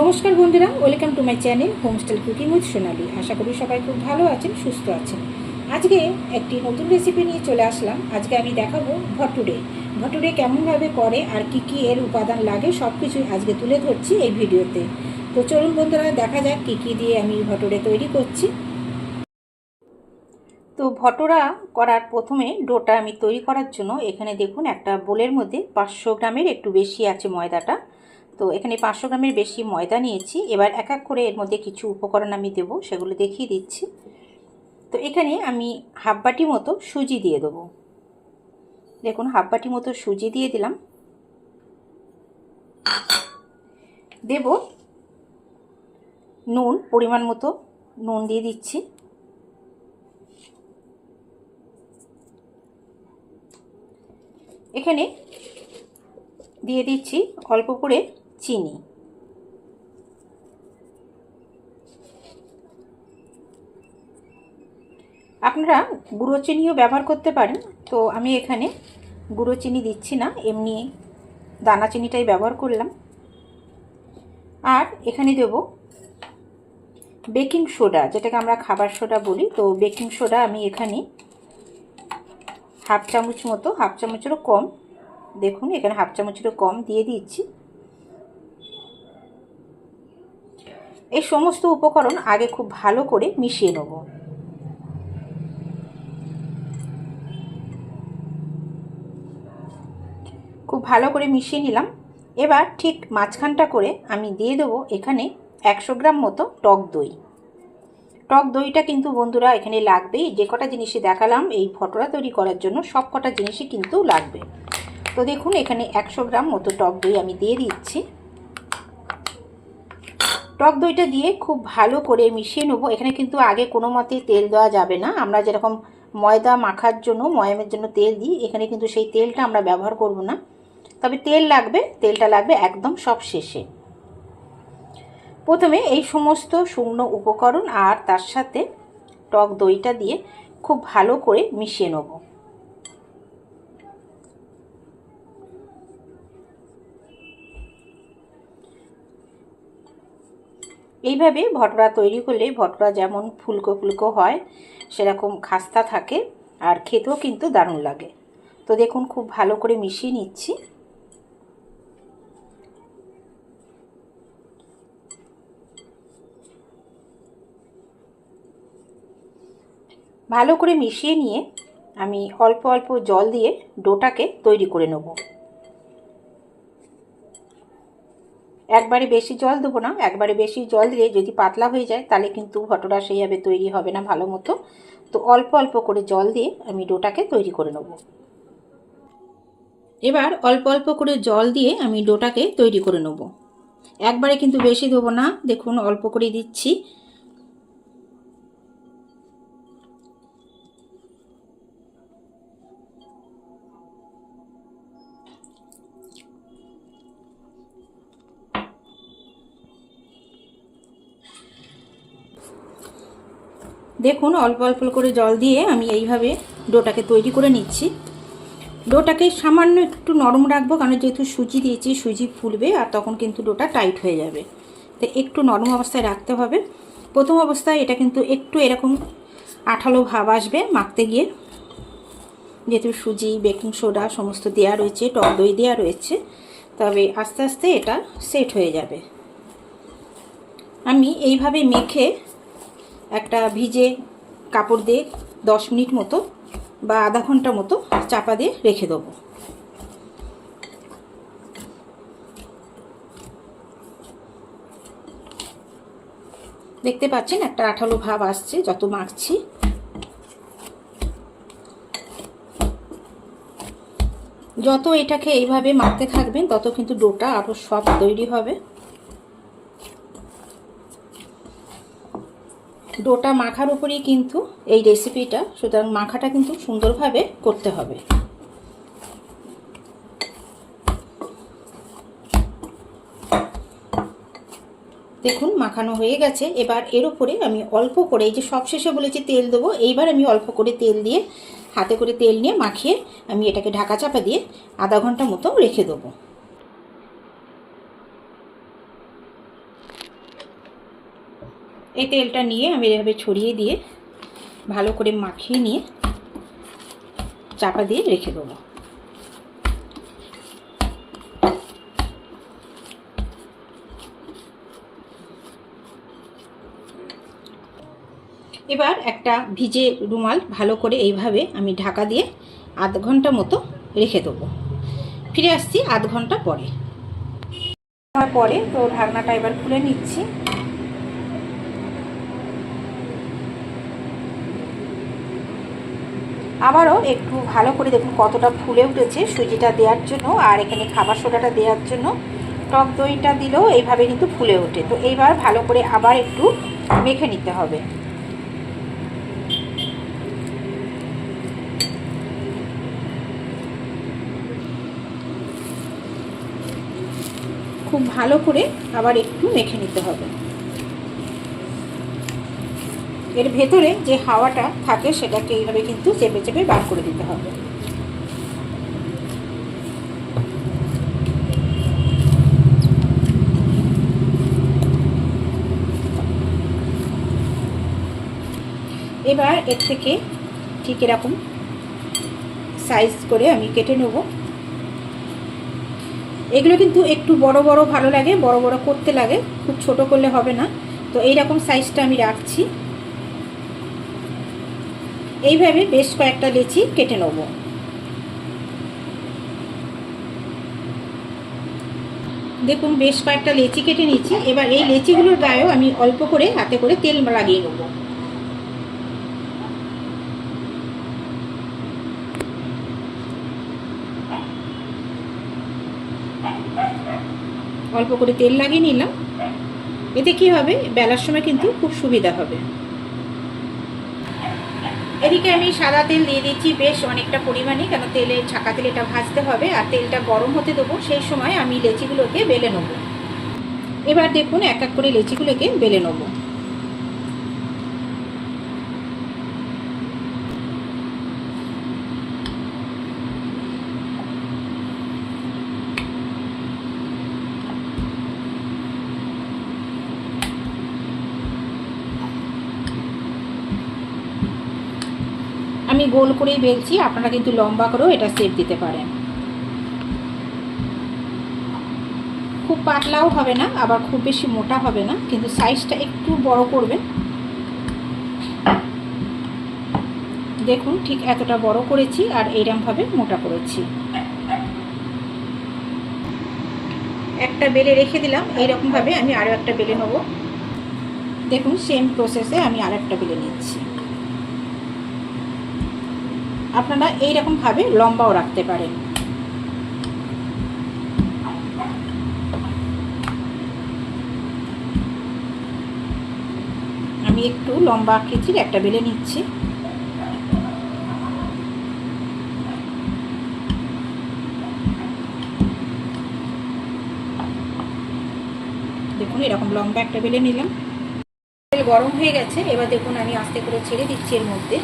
নমস্কার বন্ধুরা, welcome to my channel home style cooking with Sonali. আশা করি সবাই খুব ভালো আছেন, সুস্থ আছেন। আজকে একটি নতুন রেসিপি নিয়ে চলে আসলাম। আজকে আমি দেখাবো ভটুরে। ভটুরে কেমনভাবে করে আর কি কি এর উপাদান লাগে সব কিছুই আজকে তুলে ধরছি এই ভিডিওতে। তো চলুন বন্ধুরা, দেখা যাক কি কি দিয়ে আমি ভটুরে তৈরি করছি। তো ভটোরা করার প্রথমে ডোটা আমি তৈরি করার জন্য এখানে দেখুন, একটা বোলের মধ্যে পাঁচশো গ্রামের একটু বেশি আছে ময়দাটা। তো এখানে পাঁচশো গ্রামের বেশি ময়দা নিয়েছি। এবার এক এক করে এর মধ্যে কিছু উপকরণ আমি দেব, সেগুলো দেখিয়ে দিচ্ছি। তো এখানে আমি হাফ বাটি মতো সুজি দিয়ে দেবো। দেখুন, হাফ বাটি মতো সুজি দিয়ে দিলাম। দেব নুন, পরিমাণ মতো নুন দিয়ে দিচ্ছি। এখানে দিয়ে দিচ্ছি অল্প করে চিনি। আপনারা গুঁড়ো চিনিও ব্যবহার করতে পারেন, তো আমি এখানে গুঁড়ো চিনি দিচ্ছি না, এমনি দানা চিনিটাই ব্যবহার করলাম। আর এখানে দেব বেকিং সোডা, যেটাকে আমরা খাবার সোডা বলি, তো বেকিং সোডা আমি এখানে হাফ চামচ মতো, হাফ চামচেরও কম, দেখুন এখানে হাফ চামচেরও কম দিয়ে দিচ্ছি। এই সমস্ত উপকরণ আগে খুব ভালো করে মিশিয়ে নেব। খুব ভালো করে মিশিয়ে নিলাম। এবার ঠিক মাঝখানটা করে আমি দিয়ে দেবো এখানে একশো গ্রাম মতো টক দই। টক দইটা কিন্তু বন্ধুরা এখানে লাগবেই। যে কটা জিনিসই দেখালাম, এই ফটোটা তৈরি করার জন্য সব কটা জিনিসই কিন্তু লাগবে। তো দেখুন, এখানে একশো গ্রাম মতো টক দই আমি দিয়ে দিচ্ছি। টক দইটা দিয়ে খুব ভালো করে মিশিয়ে নেব। এখানে কিন্তু আগে কোনো মতে তেল দেওয়া যাবে না। আমরা যেরকম ময়দা মাখার জন্য, ময়ামের জন্য তেল দিই, এখানে কিন্তু সেই তেলটা আমরা ব্যবহার করব না। তবে তেল লাগবে, তেলটা লাগবে একদম সব শেষে। প্রথমে এই সমস্ত শুকনো উপকরণ আর তার সাথে টক দইটা দিয়ে খুব ভালো করে মিশিয়ে নেব। এইভাবে ভটরা তৈরি করলে ভটরা যেমন ফুলকো ফুলকো হয়, সেরকম খাস্তা থাকে আর খেতেও কিন্তু দারুণ লাগে। তো দেখুন, খুব ভালো করে মিশিয়ে নিচ্ছি। ভালো করে মিশিয়ে নিয়ে আমি অল্প অল্প জল দিয়ে ডোটাকে তৈরি করে নেব। একবারে বেশি জল দেবো না, একবারে বেশি জল দিলে যদি পাতলা হয়ে যায়, তাহলে কিন্তু ভটোটা সেইভাবে তৈরি হবে না ভালো মতো। তো অল্প অল্প করে জল দিয়ে আমি ডোটাকে তৈরি করে নেব। এবার অল্প অল্প করে জল দিয়ে আমি ডোটাকে তৈরি করে নেব। একবারে কিন্তু বেশি দেবো না, দেখুন অল্প করে দিচ্ছি। দেখুন, অল্প অল্প করে জল দিয়ে আমি এইভাবে ডোটাকে তৈরি করে নিচ্ছি। ডোটাকে সামান্য একটু নরম রাখব, কারণ যেহেতু সুজি দিয়েছি, সুজি ফুলবে আর তখন কিন্তু ডোটা টাইট হয়ে যাবে। তো একটু নরম অবস্থায় রাখতে হবে। প্রথম অবস্থায় এটা কিন্তু একটু এরকম আঠালো ভাব আসবে মাখতে গিয়ে। যেহেতু সুজি, বেকিং সোডা সমস্ত দেওয়া রয়েছে, টক দই দেওয়া রয়েছে, তবে আস্তে আস্তে এটা সেট হয়ে যাবে। আমি এইভাবে মেখে একটা ভিজে কাপড় দিয়ে দশ মিনিট মতো বা আধা ঘণ্টা মতো চাপা দিয়ে রেখে দেবো। দেখতে পাচ্ছেন একটা আঠালো ভাব আসছে, যত মাখছি। যত এটাকে এইভাবে মাখতে থাকবেন, তত কিন্তু ডোটা আরও সব তৈরি হবে। ডোটা মাখার উপরেই কিন্তু এই রেসিপিটা সুতরাং মাখাটা কিন্তু সুন্দরভাবে করতে হবে। দেখুন, মাখানো হয়ে গেছে। এবার এর উপরে আমি অল্প করে, এই যে সব শেষে বলেছি তেল দেবো, এইবার আমি অল্প করে তেল দিয়ে, হাতে করে তেল নিয়ে মাখিয়ে আমি এটাকে ঢাকা চাপা দিয়ে আধা ঘণ্টা মতো রেখে দেবো। এই তেলটা নিয়ে আমি এভাবে ছড়িয়ে দিয়ে ভালো করে মাখিয়ে নিয়ে চাপা দিয়ে রেখে দেবো। এবার একটা ভিজে রুমাল ভালো করে এইভাবে আমি ঢাকা দিয়ে আধ ঘণ্টা মতো রেখে দেবো। ফিরে আসছি আধ ঘণ্টা পরে। পরে তো ঢাকনাটা এবার খুলে নিচ্ছি। আবারও একটু ভালো করে দেখুন কতটা ফুলে উঠেছে সুজিটা দেওয়ার জন্য আর এখানে খাবার সোডাটা দেওয়ার জন্য। টক দইটা দিলেও এইভাবে কিন্তু ফুলে ওঠে। তো এইবার ভালো করে আবার একটু মেখে নিতে হবে। খুব ভালো করে আবার একটু মেখে নিতে হবে। এর ভেতরে যে হাওয়াটা থাকে সেটাকে এইভাবে কিন্তু চেপে চেপে বার করে দিতে হবে। এবার এর থেকে ঠিক এরকম সাইজ করে আমি কেটে নেব। এগুলো কিন্তু একটু বড় বড় ভালো লাগে, বড় বড় করতে লাগে, খুব ছোট করলে হবে না। তো এই রকম সাইজটা আমি রাখছি। এইভাবে বেশ কয়েকটা লেচি কেটে নেব। দেখুন, বেশ কয়েকটা লেচি কেটে নিচ্ছি এবার এই লেচিগুলোর গায়েও আমি অল্প করে হাতে করে তেল লাগিয়ে নেব। অল্প করে তেল লাগিয়ে নিলাম। এতে কি হবে? বেলার সময় কিন্তু খুব সুবিধা হবে। এদিকে আমি সাদা তেল দিয়ে দিচ্ছি বেশ অনেকটা পরিমাণে, কেন তেলে ছাকা তেল এটা ভাজতে হবে আর তেলটা গরম হতে দেবো, সেই সময় আমি লেচিগুলোকে বেলে নেব। এবার দেখুন এক এক করে লেচিগুলোকে বেলে নেব। আমি গোল করেই বেলছি, আপনারা কিন্তু লম্বা করেও এটা সেপ দিতে পারেন। খুব পাতলাও হবে না, আবার খুব বেশি মোটা হবে না, কিন্তু সাইজটা একটু বড় করবেন। দেখুন, ঠিক এতটা বড় করেছি আর এইরমভাবে মোটা করেছি। একটা বেলে রেখে দিলাম, এইরকমভাবে আমি আরও একটা বেলে নেব। দেখুন সেম প্রসেসে আমি আর একটা বেলে নিচ্ছি। আপনারা এই ভাবে লম্বাও রাখতে পারেন। আমি একটু লম্বা আকৃতির একটা বেলে নিচ্ছি। দেখুন, এরকম লম্বা একটা বেলে নিলাম। তেল গরম হয়ে গেছে, এবার দেখুন আমি আস্তে করে ছেড়ে দিচ্ছি এর মধ্যে।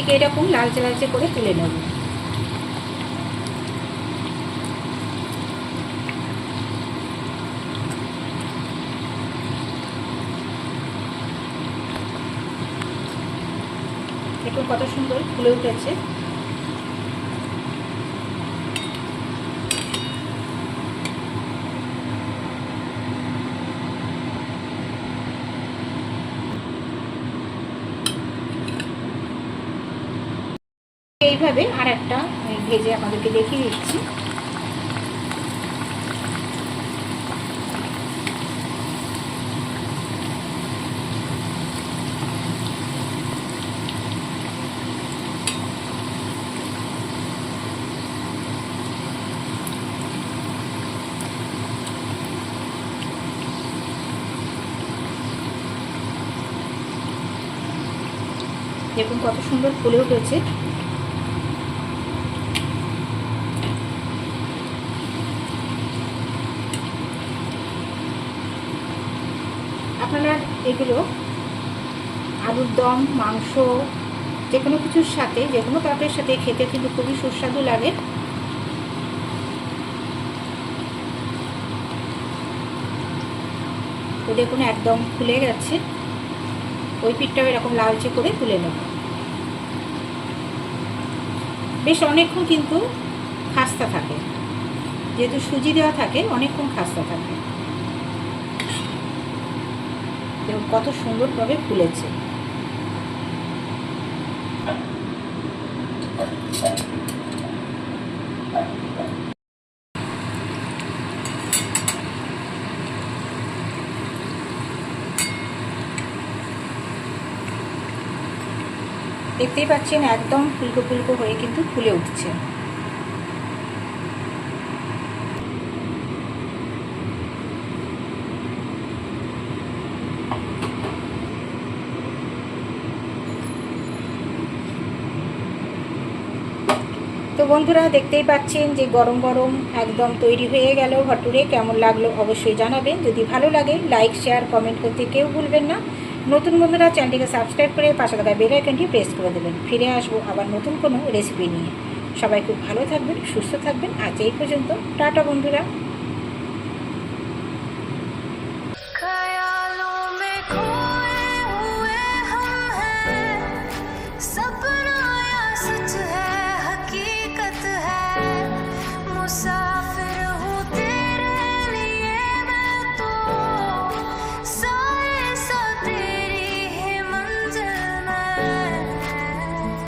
ঠিক এরকম লালচে লালচে করে তুলে নেব। দেখুন কত সুন্দর ফুলে উঠেছে। এইভাবে আর একটা ভেজে আমাদেরকে দেখিয়ে দিচ্ছি। দেখুন কত সুন্দর ফুলে উঠেছে। আপনারা এগুলো আলুর দম, মাংস যে কোনো কিছুর সাথে যে কোনো তরকারির সাথে খেতে কিন্তু খুবই সুস্বাদু লাগে। তো দেখুন, একদম ফুলে গেছে। ওই পিঠটাও এরকম লালচে করে তুলে নেব। বেশ অনেকক্ষণ কিন্তু খাস্তা থাকে। যেহেতু সুজি দেওয়া থাকে, অনেকক্ষণ খাস্তা থাকে। দেখুন কত সুন্দরভাবে ফুলেছে। দেখতেই পাচ্ছেন একদম ফুলকো ফুলকো হয়ে কিন্তু ফুলে উঠছে। বন্ধুরা দেখতেই পাচ্ছেন যে গরম গরম একদম তৈরি হয়ে গেল ভটুরে। কেমন লাগল অবশ্যই জানাবেন। যদি ভালো লাগে লাইক শেয়ার কমেন্ট করতে কেউ ভুলবেন না। নতুন বন্ধুরা চ্যানেলটিকে সাবস্ক্রাইব করে পাশে থাকা বেল আইকনটি প্রেস করে দেবেন। ফিরে আসব আবার নতুন কোনো রেসিপি নিয়ে। সবাই খুব ভালো থাকবেন, সুস্থ থাকবেন। আজ এই পর্যন্ত। টাটা বন্ধুরা।